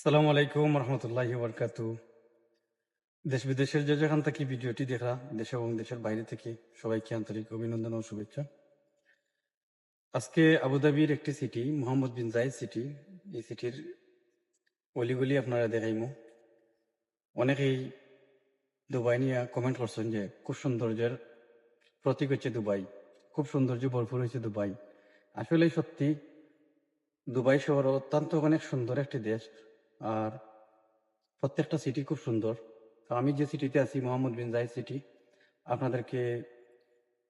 সালামু আলাইকুম রহমতুল্লাহি বরকাতু দেশ বিদেশের যে যেখান থেকে ভিডিওটি দেখা দেশ এবং দেশের বাইরে থেকে সবাইকে আন্তরিক অভিনন্দন ও শুভেচ্ছা। আজকে আবুধাবির একটি city Mohammed bin Zayed city এই সিটির অলিগলি আপনারা দেখাইমু। অনেকেই দুবাই নিয়ে কমেন্ট করছেন যে, খুব সৌন্দর্যের প্রতীক হচ্ছে দুবাই, খুব সৌন্দর্য ভরপুর হয়েছে দুবাই। আসলে সত্যি, দুবাই শহর অত্যন্ত অনেক সুন্দর একটি দেশ। আর প্রত্যেকটা সিটি খুব সুন্দর। তো আমি যে সিটিতে আছি, মোহাম্মদ বিন জাইদ সিটি আপনাদেরকে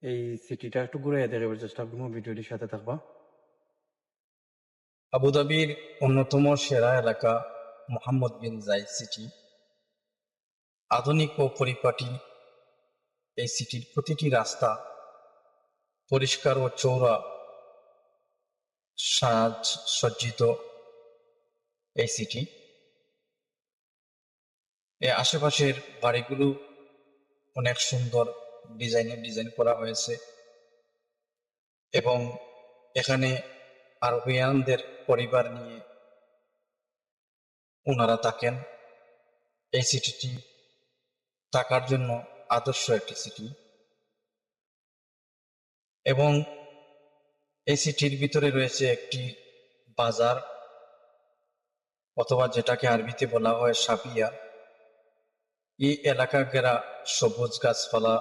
এই সিটিটা একটু ঘুরে দেখাবার চেষ্টা করব, ভিডিওটির সাথে থাকবা। আবুধাবির অন্যতম সেরা এলাকা মোহাম্মদ বিন জাইদ সিটি আধুনিক ও পরিপাটি এই সিটির প্রতিটি রাস্তা পরিষ্কার ও চৌড়া সাজ সজ্জিত এই সিটি এর আশেপাশের বাড়িগুলো অনেক সুন্দর ডিজাইনের ডিজাইন করা হয়েছে এবং এখানে আরবিয়ানদের পরিবার নিয়ে ওনারা থাকেন। এই সিটিটি থাকার জন্য আদর্শ একটি সিটি এবং এই সিটির ভিতরে রয়েছে একটি বাজার অথবা যেটাকে আরবিতে বলা হয় সাপিয়া এই এলাকা ঘেরা সবুজ গাছপালা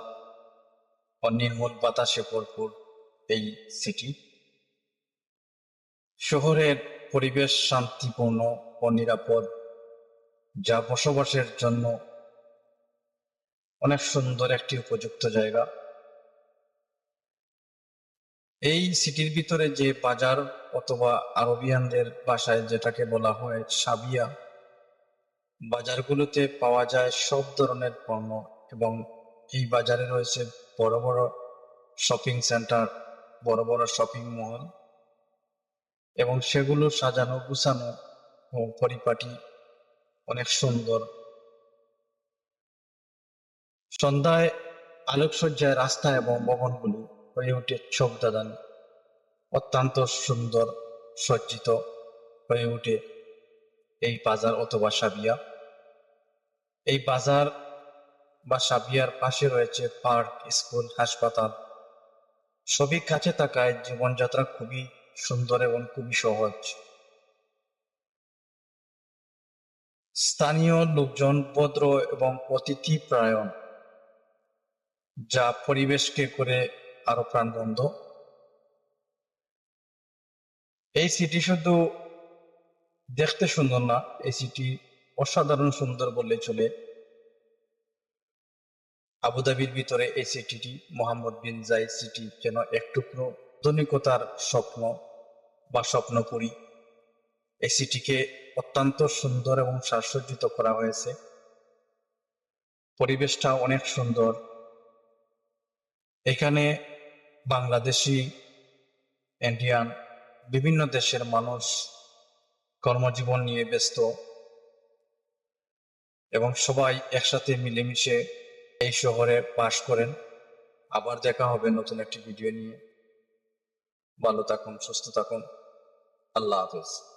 ও নির্মল বাতাসে ভরপুর এই সিটি শহরের পরিবেশ শান্তিপূর্ণ ও নিরাপদ, যা বসবাসের জন্য অনেক সুন্দর একটি উপযুক্ত জায়গা। এই সিটির ভিতরে যে বাজার অথবা আরবিয়ানদের ভাষায় যেটাকে বলা হয় সাবিয়া বাজারগুলোতে পাওয়া যায় সব ধরনের পণ্য এবং এই বাজারে রয়েছে বড় বড় শপিং সেন্টার, বড় বড় শপিং মল এবং সেগুলো সাজানো, গুছানো ও পরিপাটি অনেক সুন্দর। সন্ধ্যায় আলোকসজ্জায় রাস্তা এবং ভবনগুলো হয়ে ওঠে চোখ দাদান অত্যন্ত সুন্দর, সজ্জিত হয়ে ওঠে এই বাজার অথবা সাবিয়া। এই বাজার বা সাবিয়ার পাশে রয়েছে পার্ক, স্কুল, হাসপাতাল। সবই কাছে থাকায় জীবনযাত্রা খুবই সুন্দর এবং খুবই সহজ। স্থানীয় লোকজন ভদ্র এবং অতিথি প্রায়ণ যা পরিবেশকে করে আরও প্রাণবন্ধ এই সিটি শুধু দেখতে সুন্দর না এসিটি অসাধারণ সুন্দর বললে চলে। আবুধাবির ভিতরে এই সিটিটি মোহাম্মদ বিন জাইদ সিটি যেন এক টুকরো আধুনিকতার স্বপ্ন বা স্বপ্নপুরী। এই সিটিকে অত্যন্ত সুন্দর এবং সাজসজ্জিত করা হয়েছে। পরিবেশটা অনেক সুন্দর। এখানে বাংলাদেশি ইন্ডিয়ান বিভিন্ন দেশের মানুষ কর্মজীবন নিয়ে ব্যস্ত। এবং সবাই একসাথে মিলেমিশে এই শহরে বাস করেন। আবার দেখা হবে নতুন একটি ভিডিও নিয়ে। ভালো থাকুন, সুস্থ থাকুন। আল্লাহ হাফেজ।